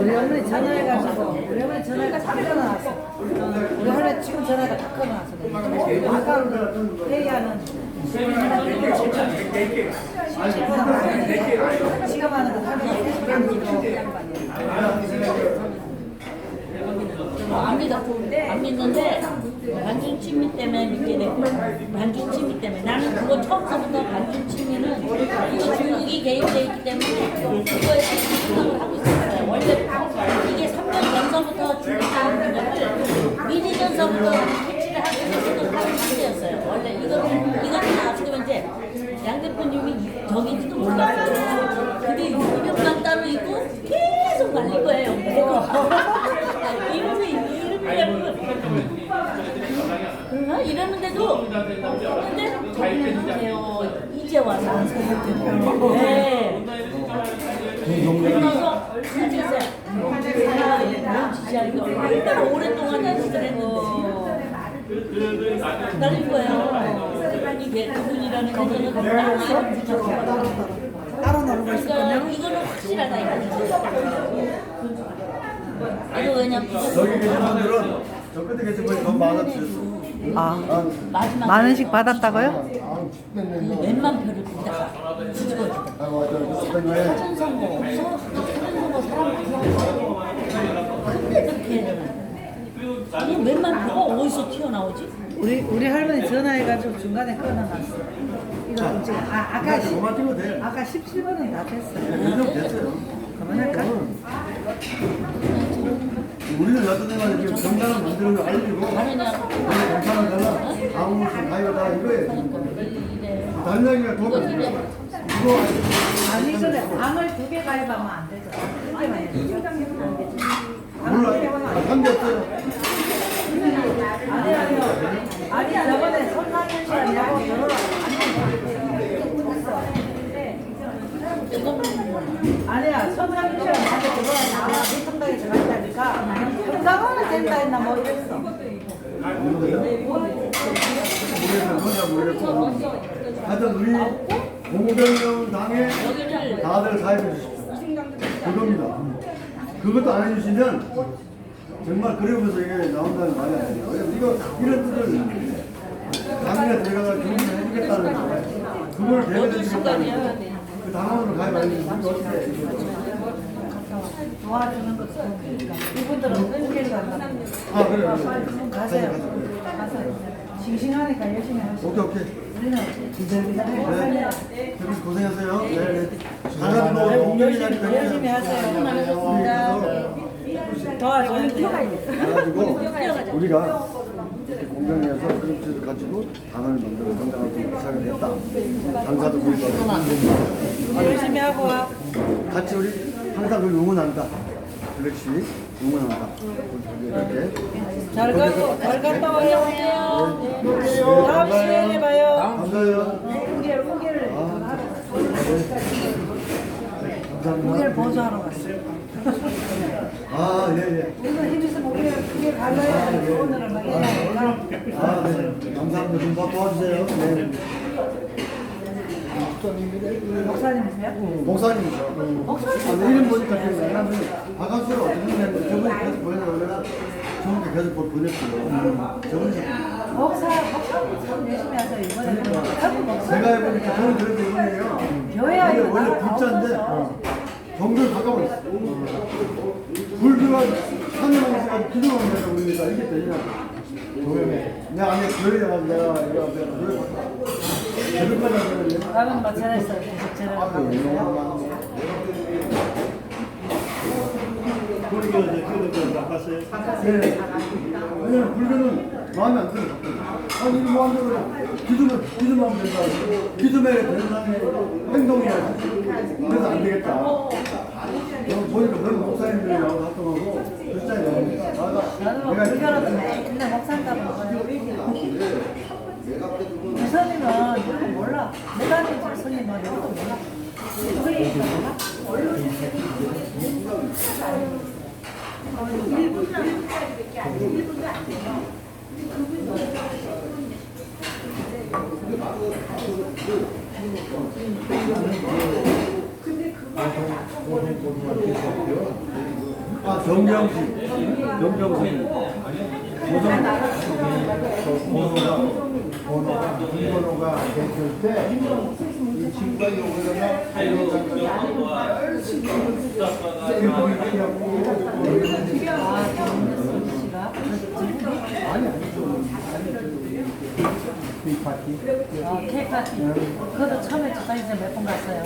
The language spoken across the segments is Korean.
우리 어머니 전화해가지고 우리 어머니 전화가 다 끊어놨어. 우리 할머니 지금 전화가 다 끊어놨어. 아까 그 회의하는 지금 하는 거 할머니 안 믿어. 안 믿는데 반중 친미 때문에 믿게 됐고 반중 친미 때문에 나는 그거 처음부터 반중 친미는 이거 중국이 개입돼 있기 때문에 그거에 대해서 생각을 하고 있었어요. 원래 이게 3년 전서부터 중국이 것을 미리 전서부터 캐치를 하고 있었던 하는 상태였어요. 원래 이거는 이거는 어떻게 보면 이제 양 대표님이 저긴지도 몰랐어요. 근데 이름만 따로 있고 계속 날릴 거예요. 이름이 이름이 그러나 이랬는데도 근데 저기는 보세요. 이제 와서 하세요. 지지하기가 얼마나 오랫동안 연습을 했는데 날릴 거예요. 이게 그분이라는 거는. 따로 놀고 있었거든요. 이거는 확실하다 이거는. 이거 왜냐면 저 끝에 계신 분이 더 많았어요. 아 마지막 만 원씩 받았다고요? 웬만 표를 빈다 뒤집어주고 아 맞아. 그다음에 사전선거 없어 사전선거 사람 근데 그렇게 해야 되나 아니 웬만 표가 어디서 튀어나오지? 우리 우리 할머니 전화해가지고 중간에 끊어놨어. 이거 지금 아 아까 시- 그만 뛰면 돼. 아까 17번은 다 됐어요. 요즘 됐어요. 그만할까? 우리는 여섯 명만 이렇게 정당을 만드는 걸 알리고 우리 경찰을 달라 아무 무슨 가위가 다 이거예요. 얘기가 더 이거 이거 아니 근데 암을 두 개 가입하면 안 되죠. 개만. 몰라. 아, 한게 없어요. 아니 아니요. 아니 저번에 손상현 씨랑 나하고 결혼을 이거 아니야 손상현 씨랑 나한테 결혼을 나와 대통령에 들어갔다니까 건강하면 된다 했나 뭐 이랬어. 하여튼 우리 공병령 당에 다들 가입해 주십시오. 그겁니다. 그것도 안 해주시면 정말 그러면서 이게 나온다는 말이 아니에요. 이거 이런 뜻을 당에 들어가서 경기를 해주겠다는 거. 그걸 대변해 주겠다는 거. 그 당원으로 가입 안 해주시면 어떻게 해요? 도와주는 것도 좋으니까 이분들은 끊기를 간다. 아 그래요. 가세요. 가세요. 가서 싱싱하니까 열심히 하시고 오케이 오케이. 우리는 살려야 네. 여기서 고생하세요. 네. 네. 다들 뭐 공명이라니까 열심히 하세요. 도와줘야 돼. 그래가지고 우리가 이렇게 그런 뜻을 가지고 당을 만들어 정당을 시작을 했다. 당사도 구입하고 열심히 하고 와. 같이 우리 항상 그걸 응원한다. 그렇지. 응원한다. 이렇게. 잘 가고 잘 갔다 와요. 네, 다음 시간에 봐요. 감사해요. 무게를 감사합니다. 무게를 보조하러 갔어. 아, 예, 예. 우리는 힘있으면 무게를 무게 갈라야 오늘은 막 이러니까. 아, 네. 감사합니다. 좀더 도와주세요. 네. 목사님이세요? 목사님이죠. 목사님. 아, 이름 보니까 나면 박한수를 어떻게 했냐면 저분이 계속 보내려고 그래서 저분께 계속 보- 보냈어요. 저분이 목사 목사님 참 열심히 하세요 이번에는 전부 목사. 제가 해보니까 저는 그래도 이분이에요. 교회 원래 불자인데. 불교가 하늘만 있어가지고 기도만 내가 우리가 이게 되냐. 내가 아니 교회에 가서 내가 이거 교회 교회까지 하면 네. 왜냐면 불교는 마음에 안 들어. 아니 이거 되거든. 기도는 기도만 하면 된다. 기도에 대한 행동이야지. 그래서 안 되겠다. 여기 보니까 그런 목사님들이 나오고 활동하고 글자에 나오니까 나는 뭐 불교라도 맨날 스님은 이런 거 몰라 내가 믿는 스님은 이런 거 몰라 아, 정경식. 정경식. 조정. 번호가 번호가 됐을 때이 친구가 요거다가 아, 정민수 씨가 이 파티 어, 케이크 파티. 그것도 처음에 주사에서 몇 번 갔어요.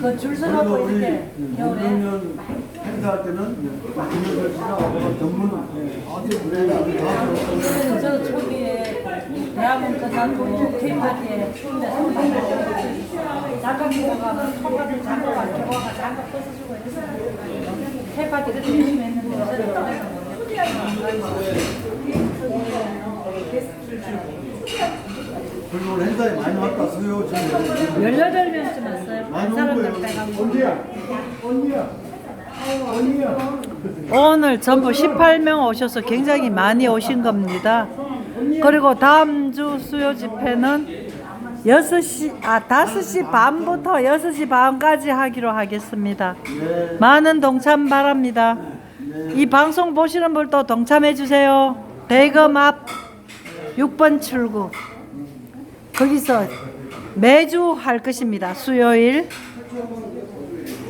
그 줄 서갖고 이렇게 겨울에 할 때는 씨가 어떤 전문 어디 그래야 저 초기에 대학원 끝나고 케이크 파티에 추운데 통과를 잠깐 안 켜고 잠깐 벗어주고 했어요. 케이크 파티 그때 했는데 또 해서 그리고 오늘 행사에 많이 왔다 수요 지금. 18명쯤 왔어요. 온 사람들. 언니야. 언니야 언니야 오늘 전부 18명 오셔서 굉장히 많이 오신 겁니다. 그리고 다음 주 수요 집회는 6시, 아, 5시 반부터 6시 반까지 하기로 하겠습니다. 네. 많은 동참 바랍니다. 이 방송 보시는 분도 동참해 주세요. 대검 앞 6번 출구. 거기서 매주 할 것입니다. 수요일.